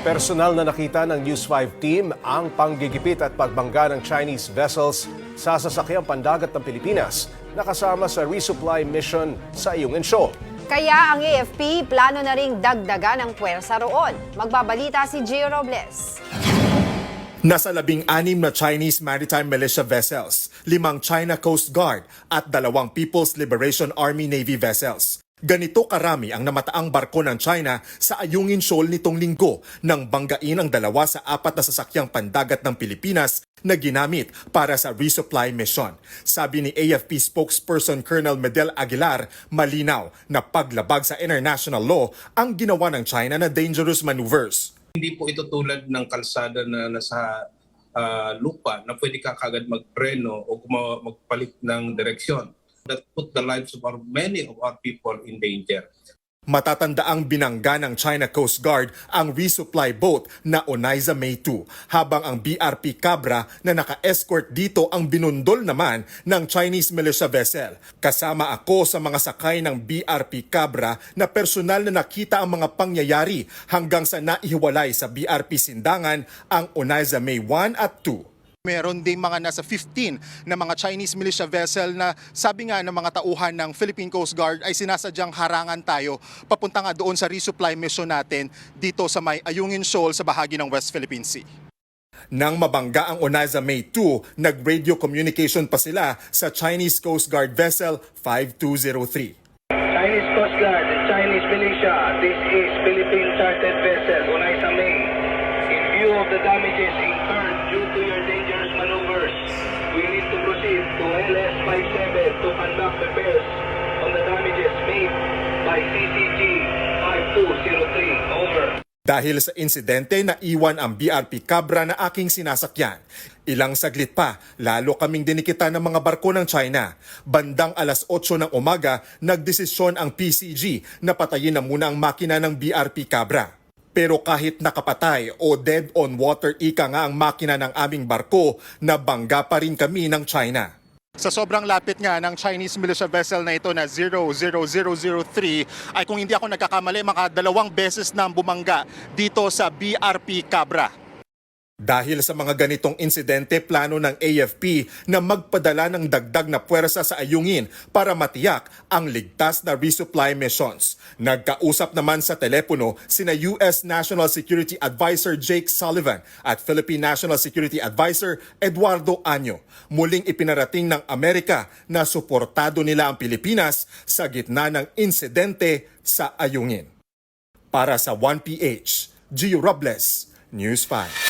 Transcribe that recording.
Personal na nakita ng News 5 team ang panggigipit at pagbangga ng Chinese vessels sa sasakyang pandagat ng Pilipinas na kasama sa resupply mission sa Ayungin Shoal. Kaya ang AFP plano na ring dagdagan ang puwersa roon. Magbabalita si Gio Robles. Nasa labing anim na Chinese maritime militia vessels, limang China Coast Guard at dalawang People's Liberation Army Navy vessels. Ganito karami ang namataang barko ng China sa Ayungin Shoal nitong linggo nang banggain ang dalawa sa apat na sasakyang pandagat ng Pilipinas na ginamit para sa resupply mission. Sabi ni AFP spokesperson Colonel Medel Aguilar, malinaw na paglabag sa international law ang ginawa ng China na dangerous maneuvers. Hindi po ito tulad ng kalsada na nasa ah, lupa na pwede ka kagad magpreno o magpalit ng direksyon. That put the lives of our, many of our people in danger. Matatandaang binangga ng China Coast Guard ang resupply boat na Onaiza May 2 habang ang BRP Cabra na naka-escort dito ang binundol naman ng Chinese militia vessel. Kasama ako sa mga sakay ng BRP Cabra na personal na nakita ang mga pangyayari hanggang sa naihiwalay sa BRP Sindangan ang Onaiza May 1 at 2. Meron ding mga nasa 15 na mga Chinese militia vessel na sabi nga ng mga tauhan ng Philippine Coast Guard ay sinasadyang harangan tayo papunta nga doon sa resupply mission natin dito sa may Ayungin Shoal sa bahagi ng West Philippine Sea. Nang mabangga ang Onaiza May 2, nag-radio communication pa sila sa Chinese Coast Guard vessel 5203. Chinese Coast Guard, Chinese militia, this is Philippine chartered vessel, Unai May. In view of the damages incurred due to your dangerous maneuvers, we need to proceed to LS-57 to conduct repairs on the damages made by CCG 5203. Over. Dahil sa insidente na iwan ang BRP Cabra na aking sinasakyan. Ilang saglit pa, lalo kaming dinikita ng mga barko ng China. Bandang alas 8 ng umaga, nagdesisyon ang PCG na patayin na muna ang makina ng BRP Cabra. Pero kahit nakapatay o dead on water ika nga ang makina ng aming barko, nabangga pa rin kami ng China. Sa sobrang lapit nga ng Chinese militia vessel na ito na 00003 ay kung hindi ako nagkakamali mga dalawang beses na bumangga dito sa BRP Cabra. Dahil sa mga ganitong insidente, plano ng AFP na magpadala ng dagdag na puwersa sa ayungin para matiyak ang ligtas na resupply missions. Nagkausap naman sa telepono sina US National Security Advisor Jake Sullivan at Philippine National Security Advisor Eduardo Año. Muling ipinarating ng Amerika na suportado nila ang Pilipinas sa gitna ng insidente sa ayungin. Para sa 1PH, Gio Robles, News 5.